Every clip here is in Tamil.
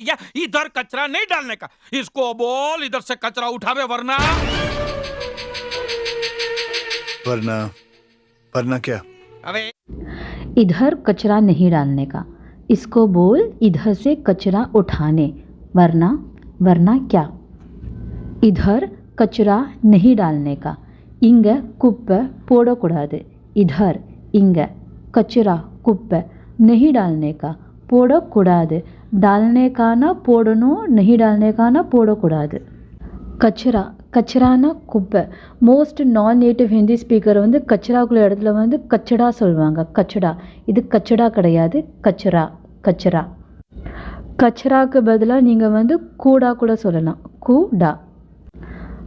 या इधर कचरा नहीं डालने का इसको बोल इधर से कचरा उठावे वरना वरना वरना क्या अबे इधर कचरा नहीं डालने का इसको बोल इधर से कचरा उठाने वरना वरना क्या इधर कचरा नहीं डालने का இங்க குப்பை போடக்கூடாது इधर இங்க कचरा குப்பை नहीं डालने का போடக்கூடாது डालने का ना போடணும் नहीं डालने का ना போடக்கூடாது கச்சரா கச்சரானா குப்பை மோஸ்ட் நான் நேட்டிவ் ஹிந்தி ஸ்பீக்கர் வந்து கச்சராக்குள்ள இடத்துல வந்து கச்சடா சொல்லுவாங்க கச்சடா இது கச்சடா கிடையாது கச்சரா கச்சரா கச்சராக்கு பதிலாக நீங்கள் வந்து கூடா கூட சொல்லலாம் கூடா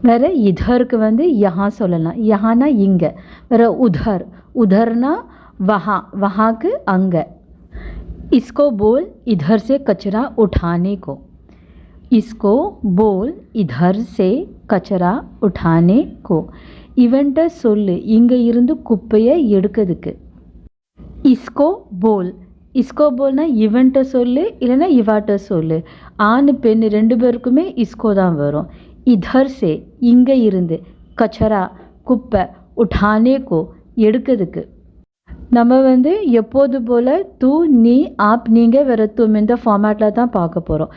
வேற இதருக்கு வந்து யஹா சொல்லலாம் யஹானா இங்கே வேற உதர் உதர்னா வஹா வஹாக்கு அங்கே इसको बोल इधर से कचरा उठाने को। इसको बोल इधर से கச்சரா உடானே கோ இவன்ட்ட சொல்லு இங்கே இருந்து குப்பையை எடுக்கிறதுக்கு। இஸ்கோ போல் இஸ்கோ போல்னா இவன்ட்ட சொல்லு இல்லைன்னா இவாட்ட சொல்லு। ஆண் பெண் ரெண்டு பேருக்குமே இஸ்கோ தான் வரும்। இதர்சே இங்கே இருந்து கச்சரா குப்பை உடானே கோ எடுக்கிறதுக்கு। நம்ம வந்து எப்போது போல் தூ நீ ஆப் நீங்கள் வேறு தும் இந்த ஃபார்மேட்டில் தான் பார்க்க போகிறோம்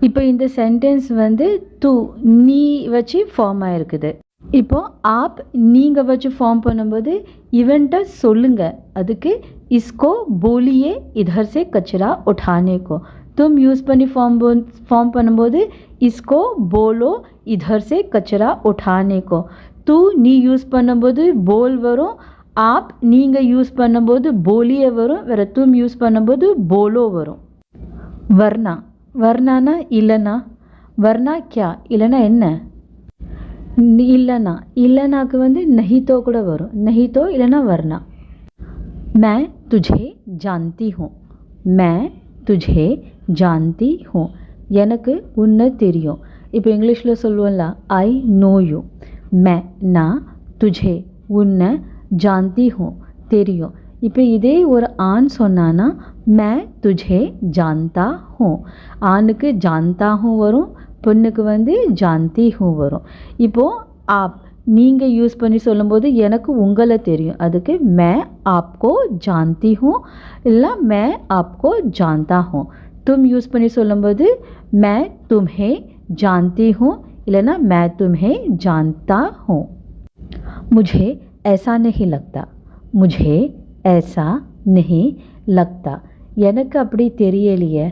இப்போ இந்த சென்டென்ஸ் வந்து தூ நீ வச்சு ஃபார்ம் ஆகிருக்குது இப்போது ஆப் நீங்கள் வச்சு ஃபார்ம் பண்ணும்போது இவன்ட்ட சொல்லுங்கள் அதுக்கு இஸ்கோ போலியே இதர்சே கச்சரா உட்டானேக்கோ தும் யூஸ் பண்ணி ஃபார்ம் ஃபார்ம் பண்ணும்போது இஸ்கோ போலோ இதர்சே கச்சரா உட்டானேக்கோ தூ நீ யூஸ் பண்ணும்போது போல் வரும் ஆப் நீங்கள் யூஸ் பண்ணும்போது போலியை வரும் வேறு தும் யூஸ் பண்ணும்போது போலோ வரும். வர்ணா. வர்ணானா இல்லைனா? வர்ணா கியா? இல்லைனா என்ன? இல்லைனா. இல்லைனாக்கு வந்து நஹிதோ கூட வரும். நஹிதோ இல்லைனா வர்ணா. மே துஜே ஜாந்தி ஹோம் மே துஜே ஜாந்தி ஹோம் எனக்கு உன்னை தெரியும். இப்போ இங்கிலீஷில் சொல்லுவோம்ல ஐ நோ யூ மே நான் துஜே உன்னை ஜான்தி ஹூ தெரியும் இப்போ இதே ஒரு ஆண் சொன்னான்னா மே துஜே ஜான்தா ஹூ ஆணுக்கு ஜான்தா ஹூ வரும் பொண்ணுக்கு வந்து ஜான்தி ஹூ வரும் இப்போது ஆப் நீங்கள் யூஸ் பண்ணி சொல்லும்போது எனக்கு உங்களை தெரியும் அதுக்கு மே ஆப்கோ ஜான்தி ஹூ இல்லை மே ஆப்கோ ஜான்தா ஹூ तुम யூஸ் பண்ணி சொல்லும்போது मैं तुम्हें जानती हूँ இல்லைன்னா मैं तुम्हें जानता हूँ मुझे ऐसा नहीं लगता मुझे ऐसा नहीं लगता எனக்கு அப்படி தெரியலையே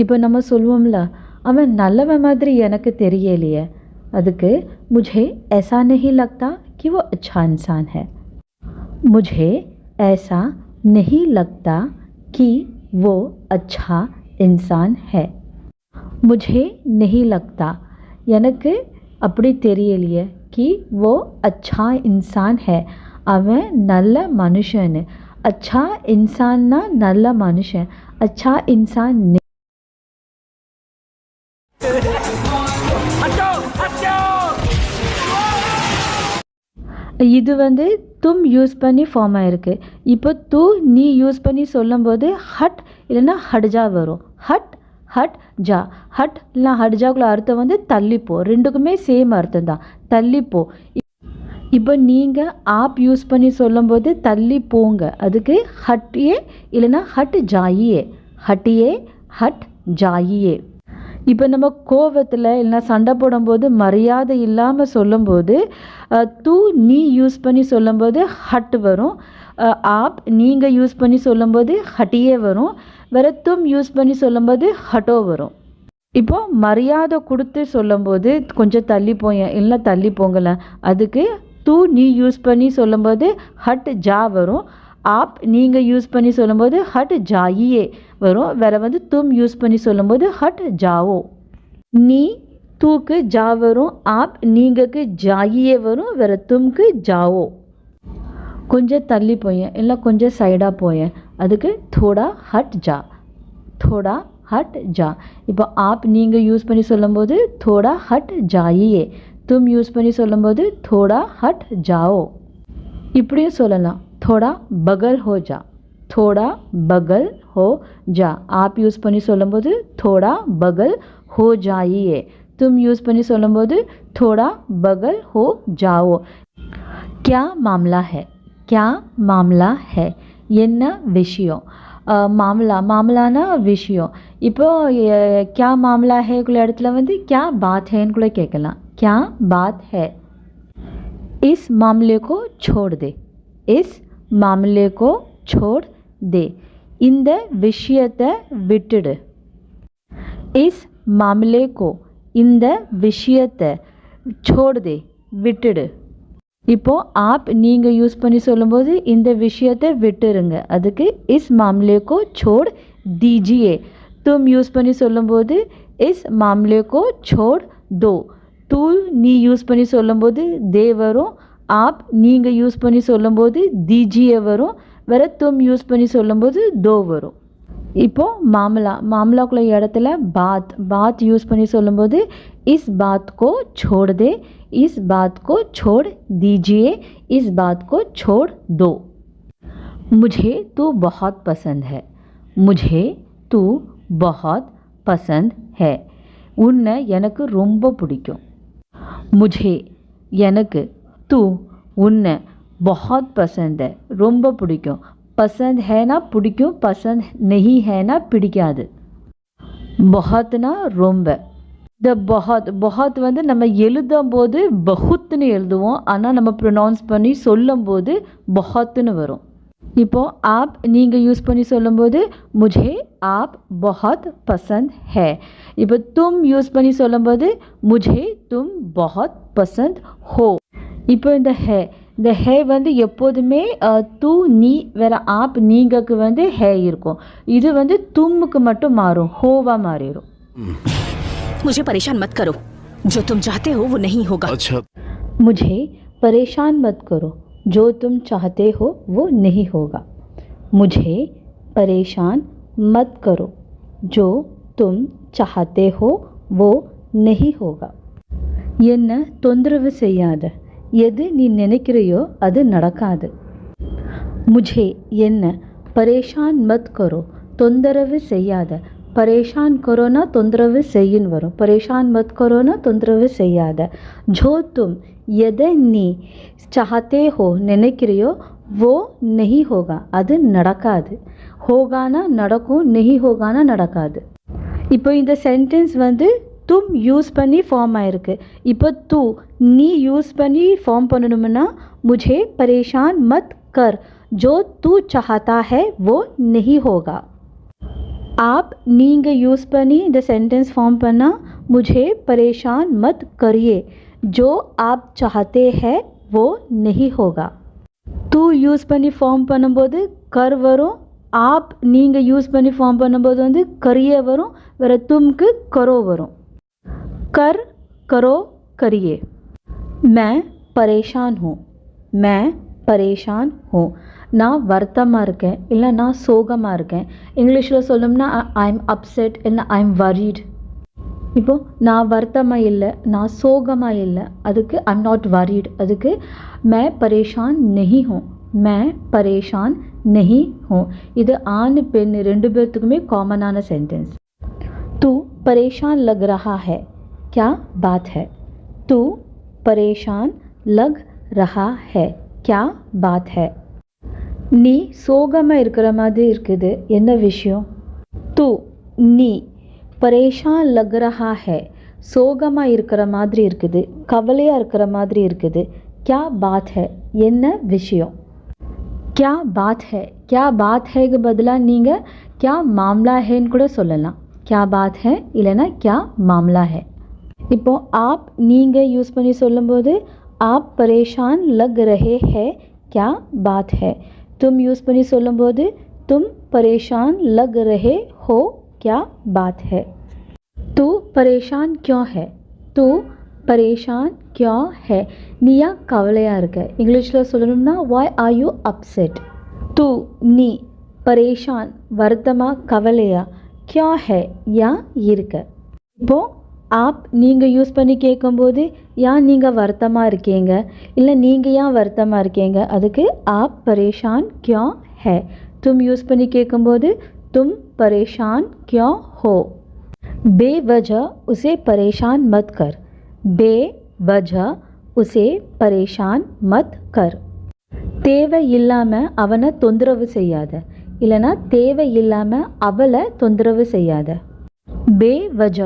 இப்போ நம்ம சொல்லுவோம்ல அவன் நல்லவன் மாதிரி எனக்கு தெரியலையே அதுக்கு मुझे ऐसा नहीं लगता कि वो अच्छा इंसान है मुझे ऐसा नहीं लगता कि वो अच्छा इंसान है मुझे नहीं लगता எனக்கு அப்படி தெரியலையே. கி ஓ அச்சா இன்சான் ஹே. அவன் நல்ல மனுஷன்னு. அச்சா இன்சான்னா நல்ல மனுஷன். அச்சா இன்சான் இது வந்து தும் யூஸ் பண்ணி ஃபார்ம் ஆயிருக்கு. இப்போ தூ நீ யூஸ் பண்ணி சொல்லும்போது ஹட் இல்லைன்னா ஹட்ஜா வரும். ஹட் ஹட் ஜா. ஹட் இல்லைனா ஹட் ஜாக்குள்ள அர்த்தம் வந்து தள்ளிப்போ. ரெண்டுக்குமே சேம் அர்த்தம் தான் தள்ளிப்போ. இப்போ நீங்கள் ஆப் யூஸ் பண்ணி சொல்லும்போது தள்ளி போங்க அதுக்கு ஹட்டியே இல்லைன்னா ஹட் ஜாயியே. ஹட்டியே ஹட் ஜாயியே. இப்போ நம்ம கோவத்தில் இல்லைன்னா சண்டை போடும்போது மரியாதை இல்லாமல் சொல்லும்போது தூ நீ யூஸ் பண்ணி சொல்லும்போது ஹட் வரும். ஆப் நீங்கள் யூஸ் பண்ணி சொல்லும்போது ஹட்டியே வரும். வெறுத்தும் தும் யூஸ் பண்ணி சொல்லும்போது ஹட்டோ வரும். இப்போ மரியாதை கொடுத்து சொல்லும்போது கொஞ்சம் தள்ளி போய் இல்லை தள்ளி போங்கல அதுக்கு தூ நீ யூஸ் பண்ணி சொல்லும்போது ஹட் ஜா வரும். ஆப் நீங்கள் யூஸ் பண்ணி சொல்லும்போது ஹட் ஜாயியே வரும். வேறு வந்து தும் யூஸ் பண்ணி சொல்லும்போது ஹட் ஜாவோ. நீ தூக்கு ஜா வரும் ஆப் நீங்கக்கு ஜாயியே வரும் வேறு தும்க்கு ஜாவோ. कुछ तली कुछ सैडा पय अोड़ा हट जा थोड़ा हट जा आप नहीं यूस पड़ीबो थोड़ा हट जाये तुम यूस सोलब थोड़ा हट जाओ इपड़ी सोलना थोड़ा बगल हो जा थोड़ा बगल हो जा आप यूस पड़ीबो थोड़ा बगल हो जाइए तुम यूस पड़ीबो थोड़ा बगल हो जाओ क्या मामला है? क्या मामला है என்ன விஷயம் அஹ், மாமலா மாமலானா விஷயம் இப்போ அஹ், क्या मामला है குள்ள இடத்துல வந்து क्या बात है கூட கேட்கலாம் क्या बात है इस मामले को छोड़ दे इस मामले को छोड़ दे இந்த விஷயத்தை விட்டுடு इस मामले को இந்த விஷயத்தை छोड़ दे விட்டுடு இப்போது ஆப் நீங்கள் யூஸ் பண்ணி சொல்லும்போது இந்த விஷயத்தை விட்டுருங்க. அதுக்கு இஸ் மாம்லேக்கோ சோட் தீஜியே தும் யூஸ் பண்ணி சொல்லும்போது இஸ் மாம்லேக்கோ சோட் தோ தூ நீ யூஸ் பண்ணி சொல்லும்போது தே வரும். ஆப் நீங்கள் யூஸ் பண்ணி சொல்லும்போது தீஜியே வரும். வேறு தும் யூஸ் பண்ணி சொல்லும்போது தோ வரும். இப்போ மாமலா மாமலாக்குள்ள இடத்துல பாத் பாத் யூஸ் பண்ணி சொல்லும்போது இஸ் பாத் को छोड़ दे इस बात को छोड़ दीजिए इस बात को छोड़ दो मुझे तू बहुत पसंद है मुझे तू बहुत पसंद है உன்னை எனக்கு ரொம்ப பிடிக்கும் मुझे எனக்கு तू உன்னை बहुत पसंद है ரொம்ப பிடிக்கும் பசந்த் ஹேனா பிடிக்கும் பசந்த் நெஹி ஹேனா பிடிக்காது. பஹத்னா ரொம்ப. த பஹத் பஹத் வந்து நம்ம எழுதும் போது பஹுத்னு எழுதுவோம் ஆனால் நம்ம ப்ரொனவுன்ஸ் பண்ணி சொல்லும் போது பஹத்துன்னு வரும். இப்போ ஆப் நீங்கள் யூஸ் பண்ணி சொல்லும்போது முஜே ஆப் பஹத் பசந்த் ஹே. இப்போ தும் யூஸ் பண்ணி சொல்லும்போது முஜே தும் பஹத் பசந்த் ஹோ. இப்போ இந்த ஹே. இந்த ஹே வந்து எப்போதுமே அஹ், தூ நீ வேற ஆப் நீங்கக்கு வந்து ஹே இருக்கும் இது வந்து தும்முக்கு மட்டும் மாறும் ஹோவா மாறிடும் मुझे परेशान मत करो जो तुम चाहते हो वो नहीं होगा अच्छा मुझे परेशान मत करो जो तुम चाहते हो वो नहीं होगा मुझे परेशान मत करो जो तुम चाहते हो वो नहीं होगा என்ன தொந்தரவு செய்யாத எது நீ நினைக்கிறையோ அது நடக்காது. முஜே என்ன? பரேஷான் மத் கரோ தொந்தரவு செய்யாத. பரேஷான் கரோனா தொந்தரவு செய்யின் வரும். பரேஷான் மத் கரோனா தொந்தரவு செய்யாத. ஜோ தும் எதை நீ சாத்தே ஹோ நினைக்கிறையோ ஓ நெஹி ஹோகா அது நடக்காது. ஹோகானா நடக்கும் நெஹி ஹோகானா நடக்காது. இப்போ இந்த சென்டென்ஸ் வந்து தும் யூஸ் பண்ணி ஃபார்ம் ஆயிருக்கு இப்போ தூ நீ யூஸ் பண்ணி ஃபார்ம் பண்ணணும்னா मुझे परेशान मत कर जो तू चाहता है वो नहीं होगा आप நீங்கள் யூஸ் பண்ணி இந்த சென்டென்ஸ் ஃபார்ம் பண்ணால் मुझे परेशान मत करिए जो आप चाहते हैं वो नहीं होगा தூ யூஸ் பண்ணி ஃபார்ம் பண்ணும்போது கர் வரும் ஆப் நீங்கள் யூஸ் பண்ணி ஃபார்ம் பண்ணும்போது வந்து கரியே வரும் வேற தும்க்கு கரோ வரும் कर करो करिए मैं परेशान हूँ मैं परेशान हूँ நான் வருத்தமாக இருக்கேன் இல்லை நான் சோகமாக இருக்கேன் இங்கிலீஷில் சொல்லணும்னா ஐ எம் அப்செட் இல்லை ஐ எம் worried இப்போ நான் வருத்தமாக இல்லை நான் சோகமாக இல்லை அதுக்கு ஐ எம் நாட் worried அதுக்கு मैं परेशान नहीं हूँ मैं परेशान नहीं हूँ இது ஆண் பெண் ரெண்டு பேர்த்துக்குமே காமனான சென்டென்ஸ் तू परेशान लग रहा है क्या बात है? तू परेशान लग ரஹா ஹே கியா பாத் ஹே நீ சோகமாக இருக்கிற மாதிரி இருக்குது என்ன விஷயம்? தூ நீ பரேஷான் லக் ரஹா ஹே சோகமாக இருக்கிற மாதிரி இருக்குது கவலையாக இருக்கிற மாதிரி இருக்குது கியா பாத் ஹே என்ன விஷயம்? கியா பாத் ஹே கியா பாத் ஹேக்கு பதிலாக நீங்கள் கியா மாம்லா ஹேன்னு கூட சொல்லலாம். கியா பாத் ஹே இல்லைன்னா கியா மாம்லா ஹே. இப்போ आप நீங்கள் யூஸ் பண்ணி சொல்லும்போது आप परेशान लग रहे हैं क्या बात है तुम யூஸ் பண்ணி சொல்லும்போது तुम परेशान लग रहे हो क्या बात है तू परेशान क्यों है तू परेशान क्यों है நீ ஏன் கவலையாக இருக்க இங்கிலீஷில் சொல்லணும்னா வாய் ஆர் யூ அப்செட் தூ நீ பரேஷான் வருத்தமா கவலையா கியா ஹே ஏன் இருக்க இப்போ ஆப் நீங்கள் யூஸ் பண்ணி கேட்கும்போது ஏன் நீங்கள் வருத்தமாக இருக்கீங்க இல்லை நீங்கள் ஏன் வருத்தமாக இருக்கீங்க அதுக்கு ஆப் பரேஷான் கியா ஹே தும் யூஸ் பண்ணி கேட்கும்போது தும் परेशान क्यों हो बेवजह उसे परेशान मत कर बेवजह उसे परेशान मत कर தேவை இல்லாமல் அவனை தொந்தரவு செய்யாத இல்லைன்னா தேவை இல்லாமல் அவளை தொந்தரவு செய்யாத பேவஜ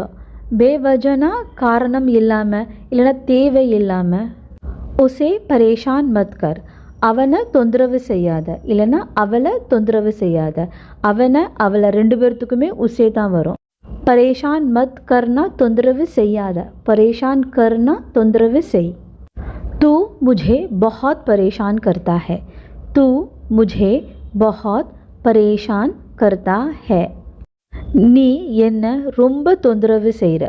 பேவஜனா காரணம் இல்லாமல் இல்லைன்னா தேவை இல்லாமல் உசே பரேஷான் மத் கர் அவனை தொந்தரவு செய்யாத இல்லைன்னா அவளை தொந்தரவு செய்யாத அவனை அவளை ரெண்டு பேர்த்துக்குமே உசே தான் வரும் பரேஷான் மத் கர்னா தொந்தரவு செய்யாத பரேஷான் கர்னா தொந்தரவு செய் तू मुझे बहुत परेशान करता है तू मुझे बहुत परेशान करता है நீ என்ன ரொம்ப தொந்தரவு செய்கிற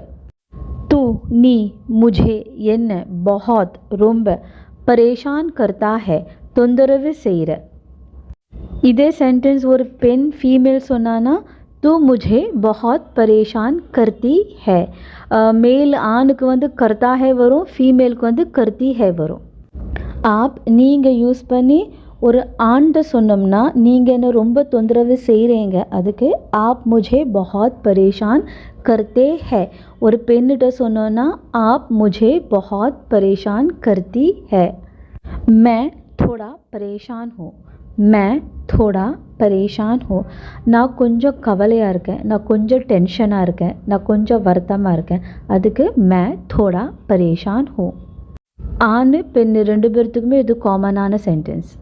तू நீ मुझे என்ன बहुत ரொம்ப परेशान करता है தொந்தரவு செய்கிற இதே சென்டென்ஸ் ஒரு பெண் ஃபீமேல் சொன்னான்னா तू मुझे बहुत परेशान करती है மேல் ஆணுக்கு வந்து கர்த்தா ஹே வரும் ஃபீமேலுக்கு வந்து கர்த்தி ஹே வரும் ஆப் நீங்கள் யூஸ் பண்ணி और आनमना नहीं रोम तंदरवेंगे अद्क आप मुझे बहुत परेशान करते है और सुनना आप मुझे बहुत परेशान करती है मैं थोड़ा परेशान हो मैं थोड़ा परेशान हो ना कुछ कवल ना कुछ टेंशन ना कुछ वर्तम अद्क मैं थोड़ा परेशान हो आन पे रेपे कामन सेन्टेंस